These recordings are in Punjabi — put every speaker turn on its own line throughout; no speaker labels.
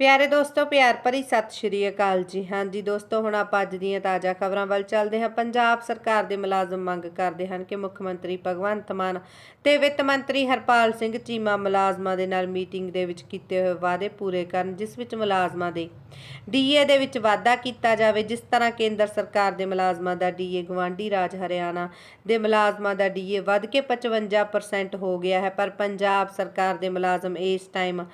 ਪਿਆਰੇ ਦੋਸਤੋ, ਪਿਆਰ ਭਰੀ ਸਤਿ ਸ਼੍ਰੀ ਅਕਾਲ ਜੀ। ਹਾਂਜੀ ਦੋਸਤੋ, ਹੁਣ ਆਪਾਂ ਅੱਜ ਦੀਆਂ ਤਾਜ਼ਾ ਖਬਰਾਂ ਵੱਲ ਚੱਲਦੇ ਹਾਂ। ਪੰਜਾਬ ਸਰਕਾਰ ਦੇ ਮੁਲਾਜ਼ਮ ਮੰਗ ਕਰਦੇ ਹਨ ਕਿ ਮੁੱਖ ਮੰਤਰੀ ਭਗਵੰਤ ਮਾਨ ਤੇ ਵਿੱਤ ਮੰਤਰੀ ਹਰਪਾਲ ਸਿੰਘ ਚੀਮਾ ਮੁਲਾਜ਼ਮਾਂ ਦੇ ਨਾਲ ਮੀਟਿੰਗ ਦੇ ਵਿੱਚ ਕੀਤੇ ਹੋਏ ਵਾਅਦੇ ਪੂਰੇ ਕਰਨ, ਜਿਸ ਵਿੱਚ ਮੁਲਾਜ਼ਮਾਂ ਦੇ ਡੀਏ ਦੇ ਵਿੱਚ ਵਾਧਾ ਕੀਤਾ ਜਾਵੇ। ਜਿਸ ਤਰ੍ਹਾਂ ਕੇਂਦਰ ਸਰਕਾਰ ਦੇ ਮੁਲਾਜ਼ਮਾਂ ਦਾ ਡੀਏ ਗਵਾਂਢੀ ਰਾਜ ਹਰਿਆਣਾ ਦੇ ਮੁਲਾਜ਼ਮਾਂ ਦਾ ਡੀਏ ਵੱਧ ਕੇ 55% ਹੋ ਗਿਆ ਹੈ। ਪਰ ਪੰਜਾਬ ਸਰਕਾਰ ਦੇ ਮੁਲਾਜ਼ਮ ਇਸ ਟਾਈਮ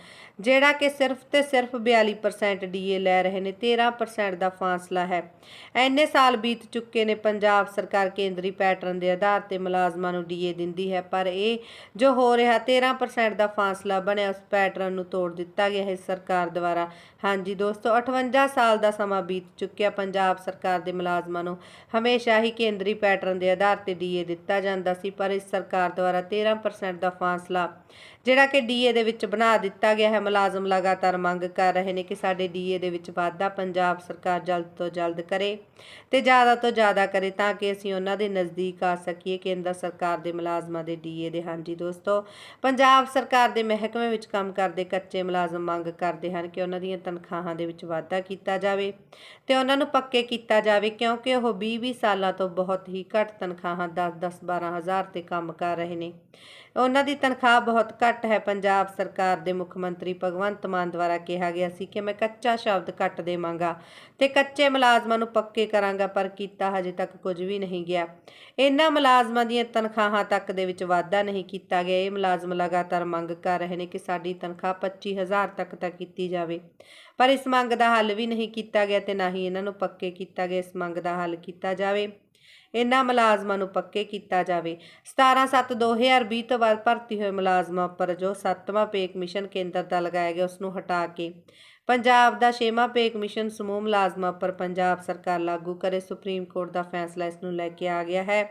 ਜਿਹੜਾ ਕਿ ਸਿਰਫ ਤੇ ਸਿਰਫ 42% ਡੀਏ ਲੈ ਰਹੇ ਨੇ 13% ਦਾ ਫਾਸਲਾ ਹੈ। ਐਨੇ ਸਾਲ ਬੀਤ ਚੁੱਕੇ ਨੇ, ਪੰਜਾਬ ਸਰਕਾਰ ਕੇਂਦਰੀ ਪੈਟਰਨ ਦੇ ਆਧਾਰ ਤੇ ਮੁਲਾਜ਼ਮਾਂ ਨੂੰ ਡੀਏ ਦਿੰਦੀ ਹੈ, ਪਰ ਇਹ ਜੋ ਹੋ ਰਿਹਾ 13% ਦਾ ਫਾਸਲਾ ਬਣਿਆ, ਉਸ ਪੈਟਰਨ ਨੂੰ ਤੋੜ ਦਿੱਤਾ ਗਿਆ ਹੈ ਸਰਕਾਰ ਦੁਆਰਾ। ਹਾਂਜੀ ਦੋਸਤੋ 58 ਸਾਲ ਦਾ ਸਮਾਂ ਬੀਤ ਚੁੱਕਿਆ, ਪੰਜਾਬ ਸਰਕਾਰ ਦੇ ਮੁਲਾਜ਼ਮਾਂ ਨੂੰ ਹਮੇਸ਼ਾ ਹੀ ਕੇਂਦਰੀ ਪੈਟਰਨ ਦੇ ਆਧਾਰ ਤੇ ਡੀਏ ਦਿੱਤਾ ਜਾਂਦਾ ਸੀ, ਪਰ ਇਸ ਸਰਕਾਰ ਦੁਆਰਾ 13% ਦਾ ਫਾਸਲਾ ਜਿਹੜਾ ਕਿ ਡੀਏ ਦੇ ਵਿੱਚ ਬਣਾ ਦਿੱਤਾ ਗਿਆ ਹੈ, ਮੁਲਾਜ਼ਮ ਲਗਾਤਾਰ ਮੰਗ ਕਰ ਰਹੇ ਨੇ ਕਿ ਸਾਡੇ ਡੀਏ ਦੇ ਵਿੱਚ ਵਾਧਾ ਪੰਜਾਬ ਸਰਕਾਰ ਜਲਦ ਤੋਂ ਜਲਦ ਕਰੇ ਤੇ ਜ਼ਿਆਦਾ ਤੋਂ ਜ਼ਿਆਦਾ ਕਰੇ ਤਾਂ ਕਿ ਅਸੀਂ ਉਹਨਾਂ ਦੇ ਨਜ਼ਦੀਕ ਆ ਸਕੀਏ, ਕੇਂਦਰ ਸਰਕਾਰ ਦੇ ਮੁਲਾਜ਼ਮਾਂ ਦੇ ਡੀਏ ਦੇ। ਹਾਂਜੀ ਦੋਸਤੋ, ਪੰਜਾਬ ਸਰਕਾਰ ਦੇ ਮਹਿਕਮੇ ਵਿੱਚ ਕੰਮ ਕਰਦੇ ਕੱਚੇ ਮੁਲਾਜ਼ਮ ਮੰਗ ਕਰਦੇ ਹਨ ਕਿ ਉਹਨਾਂ ਦੀਆਂ ਤਨਖਾਹਾਂ ਦੇ ਵਿੱਚ ਵਾਧਾ ਕੀਤਾ ਜਾਵੇ ਤੇ ਉਹਨਾਂ ਨੂੰ ਪੱਕੇ ਕੀਤਾ ਜਾਵੇ, ਕਿਉਂਕਿ ਉਹ 20-20 ਸਾਲਾਂ ਤੋਂ ਬਹੁਤ ਹੀ ਘੱਟ ਤਨਖਾਹਾਂ 10-10 12 ਹਜ਼ਾਰ ਤੇ ਕੰਮ ਕਰ ਰਹੇ ਨੇ। ਉਹਨਾਂ ਦੀ ਤਨਖਾਹ ਬਹੁਤ ਘੱਟ ਘੱਟ ਹੈ। ਪੰਜਾਬ ਸਰਕਾਰ ਦੇ ਮੁੱਖ ਮੰਤਰੀ ਭਗਵੰਤ ਮਾਨ ਦੁਆਰਾ ਕਿਹਾ ਗਿਆ ਸੀ ਕਿ ਮੈਂ ਕੱਚਾ ਸ਼ਬਦ ਕੱਟ ਦੇਵਾਂਗਾ ਤੇ ਕੱਚੇ ਮੁਲਾਜ਼ਮਾਂ ਨੂੰ ਪੱਕੇ ਕਰਾਂਗਾ, ਪਰ ਕੀਤਾ ਹਜੇ ਤੱਕ ਕੁਝ ਵੀ ਨਹੀਂ ਗਿਆ। ਇਹਨਾਂ ਮੁਲਾਜ਼ਮਾਂ ਦੀਆਂ ਤਨਖਾਹਾਂ ਤੱਕ ਦੇ ਵਿੱਚ ਵਾਧਾ ਨਹੀਂ ਕੀਤਾ ਗਿਆ। ਇਹ ਮੁਲਾਜ਼ਮ ਲਗਾਤਾਰ ਮੰਗ ਕਰ ਰਹੇ ਨੇ ਕਿ ਸਾਡੀ ਤਨਖਾਹ 25000 ਤੱਕ ਤਾਂ ਕੀਤੀ ਜਾਵੇ, ਪਰ ਇਸ ਮੰਗ ਦਾ ਹੱਲ ਵੀ ਨਹੀਂ ਕੀਤਾ ਗਿਆ ਤੇ ਨਾ ਹੀ ਇਹਨਾਂ ਨੂੰ ਪੱਕੇ ਕੀਤਾ ਗਿਆ। ਇਸ ਮੰਗ ਦਾ ਹੱਲ ਕੀਤਾ ਜਾਵੇ। ਇਹਨਾਂ ਮੁਲਾਜ਼ਮਾਂ ਨੂੰ ਪੱਕੇ ਕੀਤਾ ਜਾਵੇ। 17/7/2020 ਤੋਂ ਬਾਅਦ ਭਰਤੀ ਹੋਏ ਮੁਲਾਜ਼ਮਾਂ ਉੱਪਰ ਜੋ 7ਵਾਂ ਪੇ ਕਮਿਸ਼ਨ ਕੇਂਦਰ ਦਾ ਲਗਾਇਆ ਗਿਆ ਉਸ ਨੂੰ ਹਟਾ ਕੇ ਪੰਜਾਬ ਦਾ ਛੇਵਾਂ ਪੇ ਕਮਿਸ਼ਨ ਸਮੂਹ ਮੁਲਾਜ਼ਮਾਂ ਉੱਪਰ ਪੰਜਾਬ ਸਰਕਾਰ ਲਾਗੂ ਕਰੇ, ਸੁਪਰੀਮ ਕੋਰਟ ਦਾ ਫੈਸਲਾ ਇਸ ਨੂੰ ਲੈ ਕੇ ਆ ਗਿਆ ਹੈ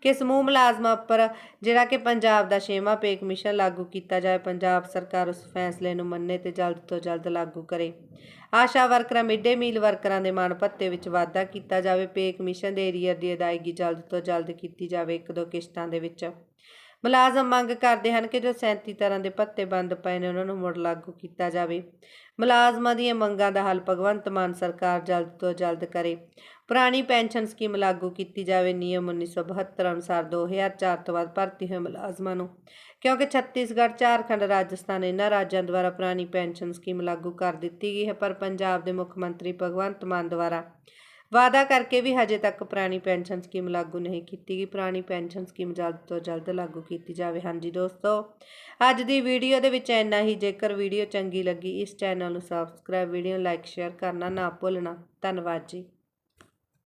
ਕਿ ਸਮੂਹ ਮੁਲਾਜ਼ਮਾਂ ਉੱਪਰ ਜਿਹੜਾ ਕਿ ਪੰਜਾਬ ਦਾ ਛੇਵਾਂ ਪੇ ਕਮਿਸ਼ਨ ਲਾਗੂ ਕੀਤਾ ਜਾਏ, ਪੰਜਾਬ ਸਰਕਾਰ ਉਸ ਫੈਸਲੇ ਨੂੰ ਮੰਨੇ ਤੇ ਜਲਦ ਤੋਂ ਜਲਦ ਲਾਗੂ ਕਰੇ। ਆਸ਼ਾ ਵਰਕਰਾਂ, ਮਿਡ-ਡੇ ਮੀਲ ਵਰਕਰਾਂ ਦੇ ਮਾਣ ਭੱਤੇ ਵਿੱਚ ਵਾਧਾ ਕੀਤਾ ਜਾਵੇ, ਪੇ ਕਮਿਸ਼ਨ ਦੇ ਏਰੀਅਰ ਦੀ ਅਦਾਇਗੀ ਜਲਦ ਤੋਂ ਜਲਦ ਕੀਤੀ ਜਾਵੇ ਇੱਕ ਦੋ ਕਿਸ਼ਤਾਂ ਦੇ ਵਿੱਚ। ਮੁਲਾਜ਼ਮ ਮੰਗ ਕਰਦੇ ਹਨ ਕਿ ਜੋ 37 ਤਰ੍ਹਾਂ ਦੇ ਭੱਤੇ ਬੰਦ ਪਏ ਨੇ, ਉਹਨਾਂ ਨੂੰ ਮੁੜ ਲਾਗੂ ਕੀਤਾ ਜਾਵੇ। ਮੁਲਾਜ਼ਮਾਂ ਦੀਆਂ ਮੰਗਾਂ ਦਾ ਹੱਲ ਭਗਵੰਤ ਮਾਨ ਸਰਕਾਰ ਜਲਦ ਤੋਂ ਜਲਦ ਕਰੇ। ਪੁਰਾਣੀ ਪੈਨਸ਼ਨ ਸਕੀਮ ਲਾਗੂ ਕੀਤੀ ਜਾਵੇ, ਨਿਯਮ 1972 ਅਨੁਸਾਰ 2004 ਤੋਂ ਬਾਅਦ ਭਰਤੀ ਹੋਏ ਮੁਲਾਜ਼ਮਾਂ ਨੂੰ। ਕਿਉਂਕਿ ਛੱਤੀਸਗੜ੍ਹ, ਝਾਰਖੰਡ, ਰਾਜਸਥਾਨ ਇਹਨਾਂ ਰਾਜਾਂ ਦੁਆਰਾ ਪੁਰਾਣੀ ਪੈਨਸ਼ਨ ਸਕੀਮ ਲਾਗੂ ਕਰ ਦਿੱਤੀ ਗਈ ਹੈ, ਪਰ ਪੰਜਾਬ ਦੇ ਮੁੱਖ ਮੰਤਰੀ ਭਗਵੰਤ ਮਾਨ ਦੁਆਰਾ ਵਾਅਦਾ ਕਰਕੇ ਵੀ ਹਜੇ ਤੱਕ ਪੁਰਾਣੀ ਪੈਨਸ਼ਨ ਸਕੀਮ ਲਾਗੂ ਨਹੀਂ ਕੀਤੀ ਗਈ। ਪੁਰਾਣੀ ਪੈਨਸ਼ਨ ਸਕੀਮ ਜਲਦ ਤੋਂ ਜਲਦ ਲਾਗੂ ਕੀਤੀ ਜਾਵੇ। ਹਾਂਜੀ ਦੋਸਤੋ, ਅੱਜ ਦੀ ਵੀਡੀਓ ਦੇ ਵਿੱਚ ਇੰਨਾ ਹੀ। ਜੇਕਰ ਵੀਡੀਓ ਚੰਗੀ ਲੱਗੀ, ਇਸ ਚੈਨਲ ਨੂੰ ਸਬਸਕ੍ਰਾਈਬ ਵੀਡੀਓ ਲਾਈਕ ਸ਼ੇਅਰ ਕਰਨਾ ਨਾ ਭੁੱਲਣਾ। ਧੰਨਵਾਦ ਜੀ।